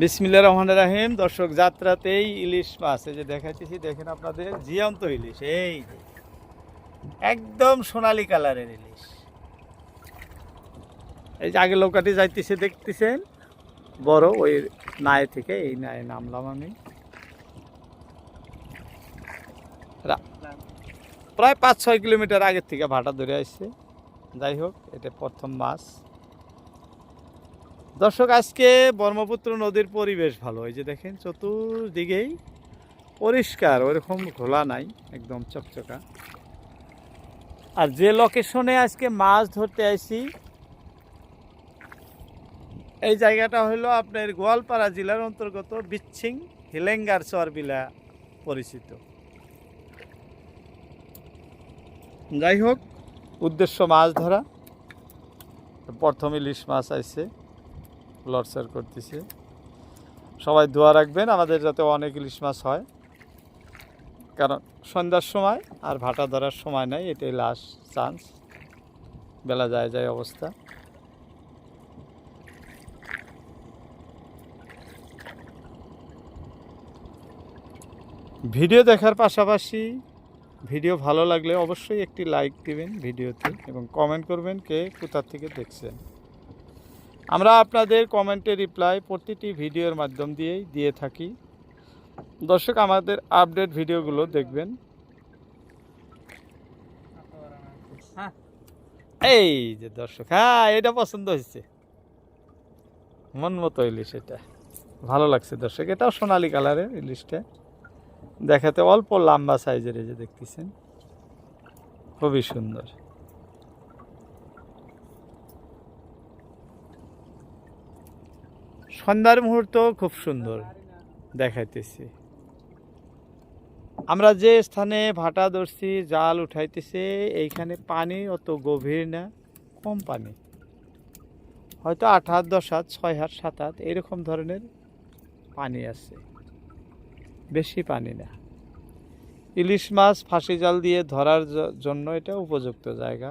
বিসমিল্লা রহমান রাহিম। দর্শক, যাত্রাতেই ইলিশ মাছ। এই যে দেখাচ্ছি দেখেন আপনাদের, জিয়ন্ত ইলিশ। এই যে। একদম সোনালী কালারের ইলিশ। এই যে আগে নৌকাটি যাইতেছে, দেখতেছেন? বড়, ওই নায় থেকে, এই নায়ে নামলাম আমি। প্রায় পাঁচ ছয় কিলোমিটার আগের থেকে ভাটা ধরে আসছে। যাই হোক, এটা প্রথম মাছ। দর্শক, আজকে ব্রহ্মপুত্র নদীর পরিবেশ ভালো। এই যে দেখেন, চতুর্দিকেই পরিষ্কার, ওরকম ঘোলা নাই, একদম চকচকা। আর যে লোকেশনে আজকে মাছ ধরতে আসি এই জায়গাটা হলো আপনার গোয়ালপাড়া জেলার অন্তর্গত বিচ্ছিং হিলেঙ্গার চরবিলা পরিচিত। যাই হোক, উদ্দেশ্য মাছ ধরা। প্রথম ইলিশ মাছ আইছে। লড়সার করতেছে। সবাই দোয়া রাখবেন, আমাদের যাতে অনেক ইলিশ মাছ হয়। কারণ সন্ধ্যার সময় আর ভাটা ধরার সময় নাই, এটাই লাস্ট চান্স বেলা যায় যায় অবস্থা। ভিডিও দেখার পাশাপাশি ভিডিও ভালো লাগলে অবশ্যই একটি লাইক দিবেন ভিডিওতে এবং কমেন্ট করবেন কে কোথার থেকে দেখছেন। আমরা আপনাদের কমেন্টে রিপ্লাই প্রতিটি ভিডিওর মাধ্যম দিয়েই দিয়ে থাকি। দর্শক আমাদের আপডেট ভিডিওগুলো দেখবেন। এই যে দর্শক হ্যাঁ এটা পছন্দ হয়েছে। মন মতো ইলিশ এটা। ভালো লাগছে দর্শক এটাও সোনালী কালারের ইলিশটা। দেখাতে অল্প লম্বা সাইজের এই যে দেখতেছেন। খুবই সুন্দর। সন্ধ্যার মুহূর্ত খুব সুন্দর দেখাইতেছি। আমরা যে স্থানে ভাটা ধরছি, জাল উঠাইতেছে, এইখানে পানি অত গভীর না, কম পানি। হয়তো আট হাত, দশ হাত, ছয় হাত, সাত হাত, এরকম ধরনের পানি আছে। বেশি পানি না। ইলিশ মাছ ফাঁসি জাল দিয়ে ধরার জন্য এটা উপযুক্ত জায়গা।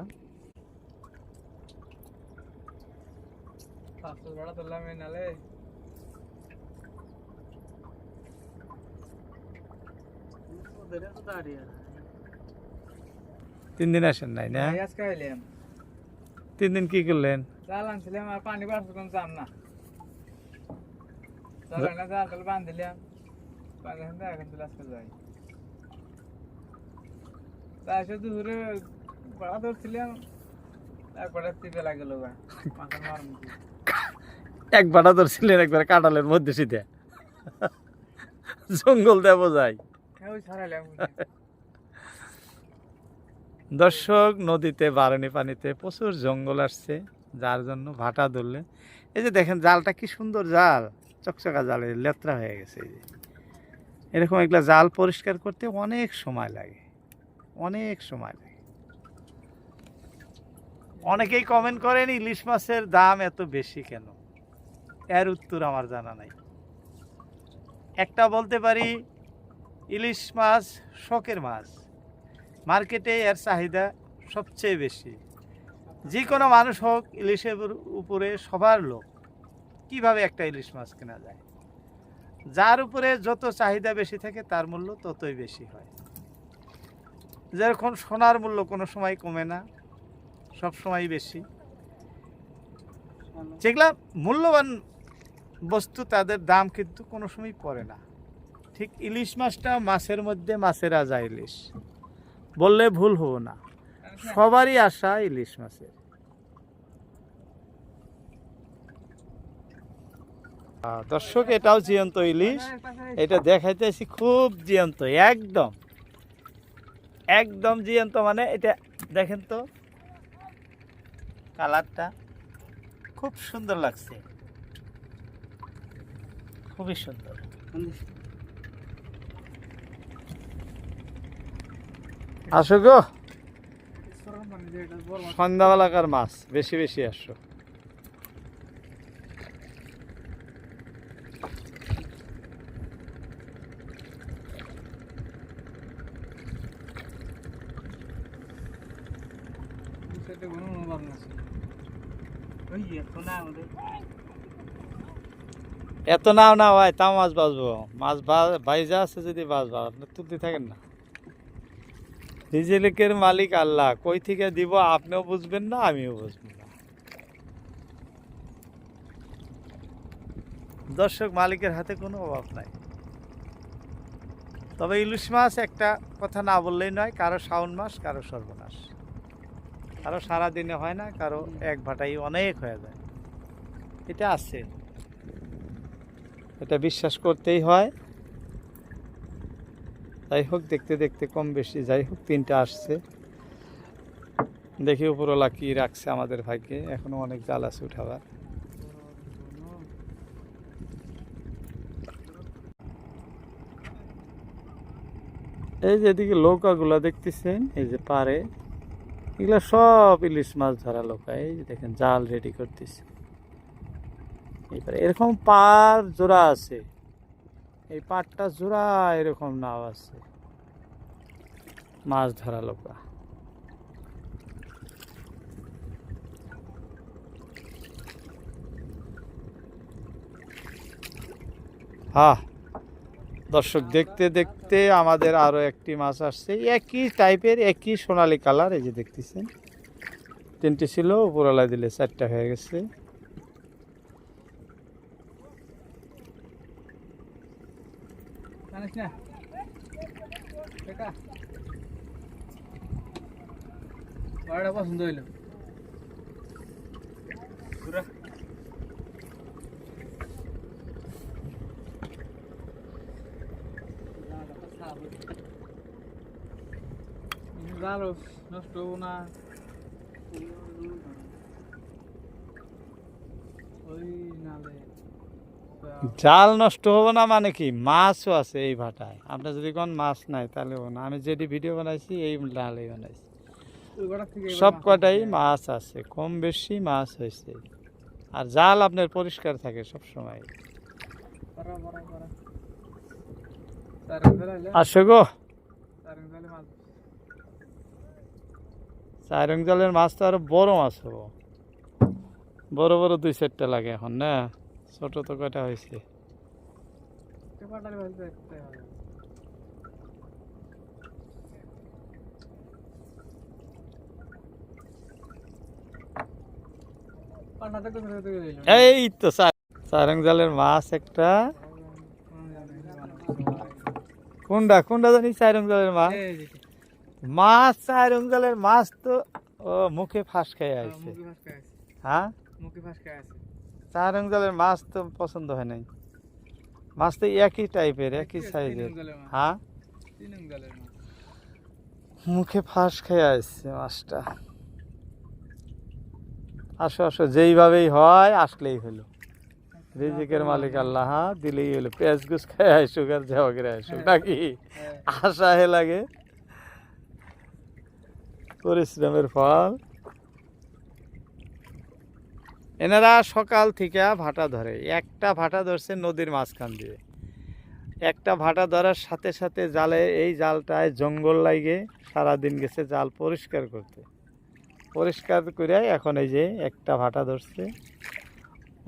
তিন দিন আসেন নাই না? আজকে আইলাম তিন দিন কি করলেন? জাল আনছিলাম আর পানি বাড়ছে কোন চাম না। জাল তাহলে বান্ধ পানি এখন এখন আজকে যাই। তাই সে দুপুরে বড়া ধরছিলাম তারপরে টিপে লাগল মাথা মার এক বাটা ধরছিলেন একবার কাঁটালের মধ্যে শীতে জঙ্গল দেব যায় দর্শক, নদীতে বারণী পানিতে প্রচুর জঙ্গল আসছে, যার জন্য ভাটা ধরলে। এই যে দেখেন, জালটা কি সুন্দর জাল, চকচকা জালে লেত্রা হয়ে গেছে এই যে। এরকম এগুলা জাল পরিষ্কার করতে অনেক সময় লাগে, অনেক সময় লাগে। অনেকেই কমেন্ট করেন, ইলিশ মাছের দাম এত বেশি কেন? এর উত্তর আমার জানা নাই। একটা বলতে পারি ইলিশ মাছ, শখের মাছ। মার্কেটে এর চাহিদা সবচেয়ে বেশি। যে কোনো মানুষ হোক, ইলিশের উপরে সবার লোক কীভাবে একটা ইলিশ মাছ কেনা যায়? যার উপরে যত চাহিদা বেশি থাকে, তার মূল্য ততই বেশি হয়। যেরকম সোনার মূল্য কোনো সময় কমে না, সব সময় বেশি। যেগুলা মূল্যবান বস্তু, তাদের দাম কিন্তু কোনো সময় পড়ে না। ঠিক ইলিশ মাছটা মাছের মধ্যে মাছের রাজা ইলিশ। বললে ভুল হব না। সবারই আশা ইলিশ মাছের। দর্শক, এটাও জিয়ন্ত ইলিশ। এটা দেখাইতেছি খুব জিয়ন্ত, একদম। একদম জিয়ন্ত মানে এটা, দেখেন তো। কালারটা খুব সুন্দর লাগছে। খুবই সুন্দর। আসো গো। সন্ধ্যাবেলাকার মাছ বেশি বেশি আসো। এত নাও না হয় তাও মাছ বাঁচবো। মাছ বা- বাইজা আছে যদি বাঁচবা আপনি তুলতে থাকেন না। রিজেলিকের মালিক আল্লাহ। কই থেকে দিব আপনিও বুঝবেন না, আমিও বুঝব না। দর্শক, মালিকের হাতে কোনো অভাব নাই। তবে ইলিশ মাছ একটা কথা না বললেই নয়, কারও শ্রাবণ মাস, কারও সর্বনাশ। কারও সারাদিনে হয় না, কারও এক ভাটাই অনেক হয়ে যায়। এটা আছে। এটা বিশ্বাস করতেই হয়। যাই হোক, দেখতে দেখতে কম বেশি, যাই হোক, তিনটা আসছে। দেখি উপরওয়ালা কি রাখছে আমাদের ভাগ্যে। এখনও অনেক জাল আছে উঠাবার। এই যে এদিকে নৌকাগুলা দেখতেছেন, এই যে পারে। এগুলা সব ইলিশ মাছ ধরা নৌকা, এই যে দেখেন, জাল রেডি করতেছে। এরকম পার জোড়া আছে। এই পাটটা জোড়া এরকম নাও আছে। মাছ ধরা নৌকা হ্যাঁ দর্শক, দেখতে দেখতে আমাদের আরও একটি মাছ আসছে। একই টাইপের একই সোনালি কালার এই যে দেখতেছেন। তিনটি ছিল, উপরওয়ালা দিলে চারটা হয়ে গেছে। জানিস না এটা বড়টা পছন্দ হইল পুরা জালো নষ্ট হব না ওই নালে জাল নষ্ট হব না মানে কি? মাছও আছে এই ভাটায়। আপনার যদি কোন মাছ নাই, তাহলে না। আমি যেটি ভিডিও বানাইছি, এই ডালেই বানাইছি। সব কটাই মাছ আছে, কম বেশি মাছ হয়েছে আর জাল আপনার পরিষ্কার থাকে সব সময় আসো গো। চারং জালের মাছ তো আরও বড় মাছ হব। বড় বড় দুই চারটা লাগে এখন, না? ছোট তো কয়টা হয়েছে? এই তো চারং জালের মাছ একটা। কোনটা? কোনটা জানি চারং জালের মাছ? মাছ চারং জালের মাছ তো মুখে ফাঁস খায় আছে, হ্যাঁ? মুখে ফাঁস খায় আছে। চারং জালের মাছ তো পছন্দ হয় নাই। মাছ তো একই টাইপের একই সাইজের হ্যাঁ। মুখে ফাঁস খেয়ে আসছে মাছটা। আসো আসো যেইভাবেই হয় আসলেই হলো। রিজিকের মালিক আল্লাহ হ্যাঁ, দিলেই হলো। পেঁয়াজ গুছ খেয়ে আসুক আর যাওয়া করে আসুক নাকি? হ্যাঁ, আশা হে লাগে। পরিশ্রমের ফল। এনারা সকাল থেকে ভাটা ধরে। একটা ভাটা ধরছে নদীর মাঝখান দিয়ে। একটা ভাটা ধরার সাথে সাথে জালে, এই জালটায় জঙ্গল লাগে সারাদিন গেছে জাল পরিষ্কার করতে। পরিষ্কার করে এখন এই যে একটা ভাটা ধরছে।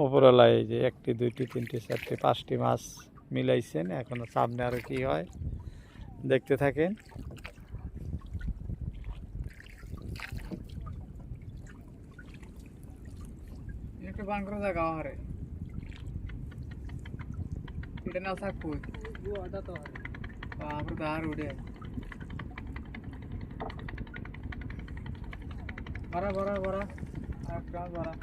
উপরওয়ালা এই যে একটি, দুইটি, তিনটি, চারটি, পাঁচটি মাছ মিলাইছেন। এখনও সামনে আরও কি হয়, দেখতে থাকেন। একটু বান করে জায়গা হারে এটা না থাক বাপরে দার উড়ে বড়া বড়া বড়া। একটা বড়া।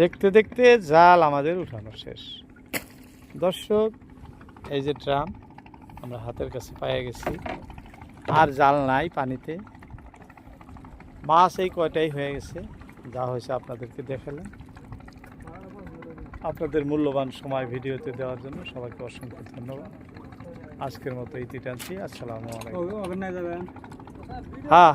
দেখতে দেখতে জাল আমাদের উঠানো শেষ। দর্শক এই যে ড্রাম আমরা হাতের কাছে পাইয়ে গেছি। আর জাল নাই পানিতে। মাছ এই কয়টাই হয়ে গেছে যা হয়েছে আপনাদেরকে দেখালাম। আপনাদের মূল্যবান সময় ভিডিওতে দেওয়ার জন্য সবাইকে অসংখ্য ধন্যবাদ। আজকের মতো ইতি টানছি আসসালামু আলাইকুম। হ্যাঁ।